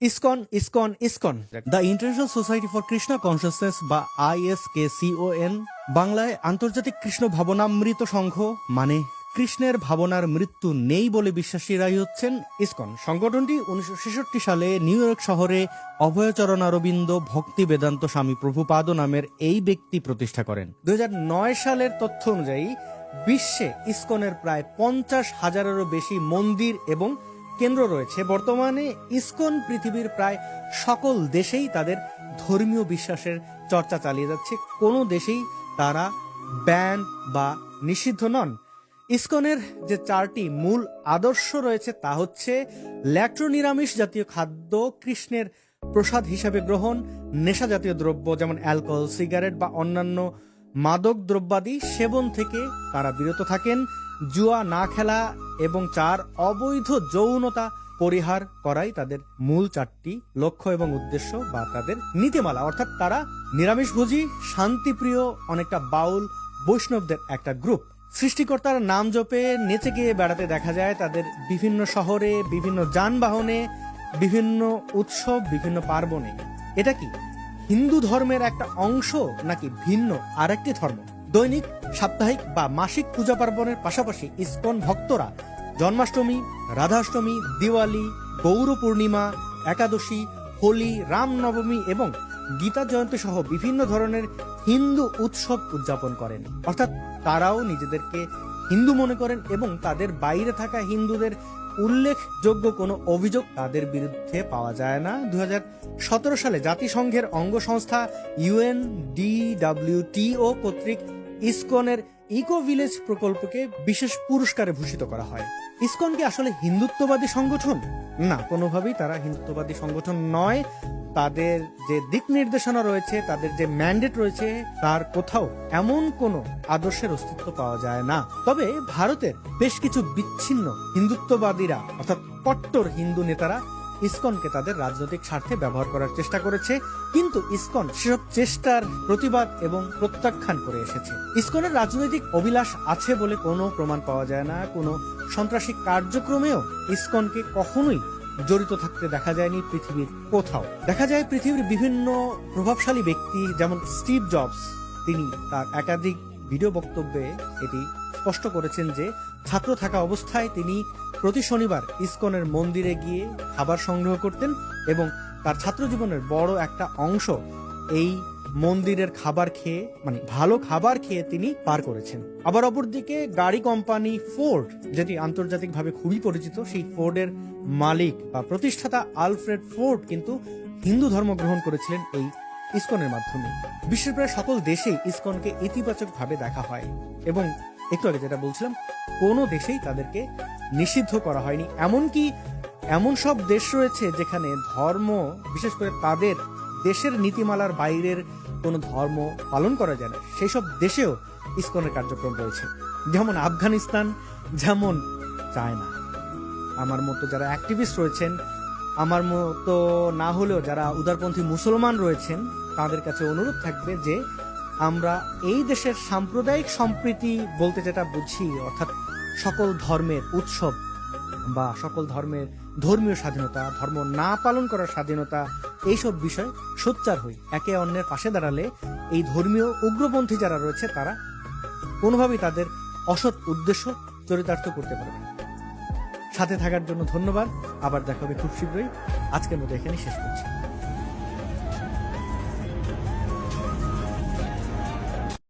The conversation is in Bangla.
ISKCON ISKCON ISKCON. The international society for Krishna consciousness বা আইএসকেসিওএন বাংলায় আন্তর্জাতিক কৃষ্ণ ভাবনামৃত সংঘ মানে কৃষ্ণের ভাবনার মৃত্যু নেই বলে বিশ্বাসীরাই হচ্ছেন ইসকন। সংগঠনটি উনিশশো ছেষট্টি সালে নিউ ইয়র্ক শহরে অভয়চরণ অরবিন্দ ভক্তি বেদান্ত স্বামী প্রভুপাদ নামের এই ব্যক্তি প্রতিষ্ঠা করেন। দু হাজার নয় সালের তথ্য অনুযায়ী, বিশ্বে ইসকনের প্রায় পঞ্চাশ হাজারেরও বেশি মন্দির এবং কেন্দ্র রয়েছে। বর্তমানে ইসকন পৃথিবীর প্রায় সকল দেশেই তাদের ধর্মীয় বিশ্বাসের চর্চা চালিয়ে যাচ্ছে। কোনো দেশেই তারা ব্যান বা নিষিদ্ধ নন। ইসকনের যে চারটি মূল আদর্শ রয়েছে তা হচ্ছে ল্যাক্টো নিরামিষ জাতীয় খাদ্য, কৃষ্ণের প্রসাদ হিসাবে গ্রহণ, নেশা জাতীয় দ্রব্য যেমন অ্যালকোহল, সিগারেট বা অন্যান্য মাদক দ্রব্যাদি সেবন থেকে তারা বিরত থাকেন, জুয়া না খেলা এবং চার অবৈধ যৌনতা পরিহার করাই তাদের মূল চারটি লক্ষ্য এবং উদ্দেশ্য বা তাদের নীতিমালা। অর্থাৎ তারা নিরামিষভোজী, শান্তিপ্রিয়, অনেকটা বাউল, বৈষ্ণবদের একটা গ্রুপ। সৃষ্টিকর্তার নাম জপে নেচে গিয়ে বেড়াতে দেখা যায় তাদের বিভিন্ন শহরে, বিভিন্ন যানবাহনে, বিভিন্ন উৎসব, বিভিন্ন পার্বণে। এটা কি? হিন্দু ধর্মের একটা অংশ নাকি ভিন্ন আরেকটি ধর্ম? দৈনিক, সাপ্তাহিক বা মাসিক পূজা পার্বণের পাশাপাশি ইসকন ভক্তরা জন্মাষ্টমী, রাধাষ্টমী, দিওয়ালি, গৌর পূর্ণিমা, একাদশী, হোলি, রামনবমী এবং গীতা জয়ন্তী সহ বিভিন্ন ধরনের হিন্দু উৎসব উদযাপন করেন। অর্থাৎ তারাও নিজেদেরকে হিন্দু মনে করেন এবং তাদের বাইরে থাকা হিন্দুদের উল্লেখযোগ্য কোনো অভিযোগ তাদের বিরুদ্ধে পাওয়া যায় না। দু হাজার সতেরো সালে জাতিসংঘের অঙ্গ সংস্থা ইউএন ডিডাব্লিউটিও কর্তৃক ইসকনের ইকো ভিলেজ প্রকল্পকে বিশেষ পুরস্কারে ভূষিত করা হয়। ইসকন কি আসলে হিন্দুত্ববাদী সংগঠন? না, কোনোভাবেই তারা হিন্দুত্ববাদী সংগঠন নয়। তাদের যে দিক নির্দেশনা রয়েছে, তাদের যে ম্যান্ডেট রয়েছে, তার কোথাও এমন কোনো আদর্শের অস্তিত্ব পাওয়া যায় না। তবে ভারতের বেশ কিছু বিচ্ছিন্ন হিন্দুত্ববাদীরা, অর্থাৎ কট্টর হিন্দু নেতারা ইসকনকে তাদের রাজনৈতিক স্বার্থে ব্যবহার করার চেষ্টা করেছে, কিন্তু ইসকন সেসব চেষ্টার প্রতিবাদ এবং প্রত্যাখ্যান করে এসেছে। ইসকনের রাজনৈতিক অভিলাষ আছে বলে কোনো প্রমাণ পাওয়া যায় না। কোনো সন্ত্রাসী কার্যক্রমেও ইসকনকে কখনোই জড়িত থাকতে দেখা যায়নি পৃথিবীর কোথাও। দেখা যায় পৃথিবীর বিভিন্ন প্রভাবশালী ব্যক্তি, যেমন স্টিভ জবস, তিনি তার একাধিক ভিডিও বক্তব্যে এটি স্পষ্ট করেছেন যে ছাত্র থাকা অবস্থায় তিনি প্রতি শনিবার ইসকনের মন্দিরে গিয়ে খাবার সংগ্রহ করতেন এবং তার ছাত্র জীবনের বড় একটা অংশ এই মন্দিরের খাবার খেয়ে মানে ভালো খাবার খেয়ে তিনি পার করেছেন। আবার অপরদিকে গাড়ি কোম্পানি ফোর্ড, যেটি আন্তর্জাতিকভাবে খুবই পরিচিত, সেই ফোর্ডের মালিক বা প্রতিষ্ঠাতা আলফ্রেড ফোর্ড কিন্তু হিন্দু ধর্ম গ্রহণ করেছিলেন এই ইসকনের মাধ্যমে। বিশ্বের প্রায় সকল দেশেই ইসকনকে ইতিবাচকভাবে দেখা হয় এবং একটু আগে যেটা বলছিলাম, কোনো দেশেই তাদেরকে নিষিদ্ধ করা হয়নি। এমনকি এমন সব দেশ রয়েছে যেখানে ধর্ম, বিশেষ করে তাদের দেশের নীতিমালার বাইরের কোনো ধর্ম পালন করা যায় না সেই সব দেশেও ইসকনের কার্যক্রম রয়েছে। যেমন আফগানিস্তান, যেমন চায়না। আমার মতো যারা অ্যাক্টিভিস্ট রয়েছেন, আমার মতো না হলেও যারা উদারপন্থী মুসলমান রয়েছেন, তাদের কাছে অনুরোধ থাকবে যে আমরা এই দেশের সাম্প্রদায়িক সম্প্রীতি বলতে যেটা বুঝি, অর্থাৎ সকল ধর্মের উৎসব বা সকল ধর্মের ধর্মীয় স্বাধীনতা, ধর্ম না পালন করার স্বাধীনতা, এইসব বিষয় সোচ্চার হই। একে অন্যের পাশে দাঁড়ালে এই ধর্মীয় উগ্রপন্থী যারা রয়েছে, তারা কোনোভাবেই তাদের অসৎ উদ্দেশ্য চরিতার্থ করতে পারবে সাথে থাকার জন্য ধন্যবাদ। আবার দেখা হবে খুব শীঘ্রই। আজকের মতো এখানে শেষ করছি।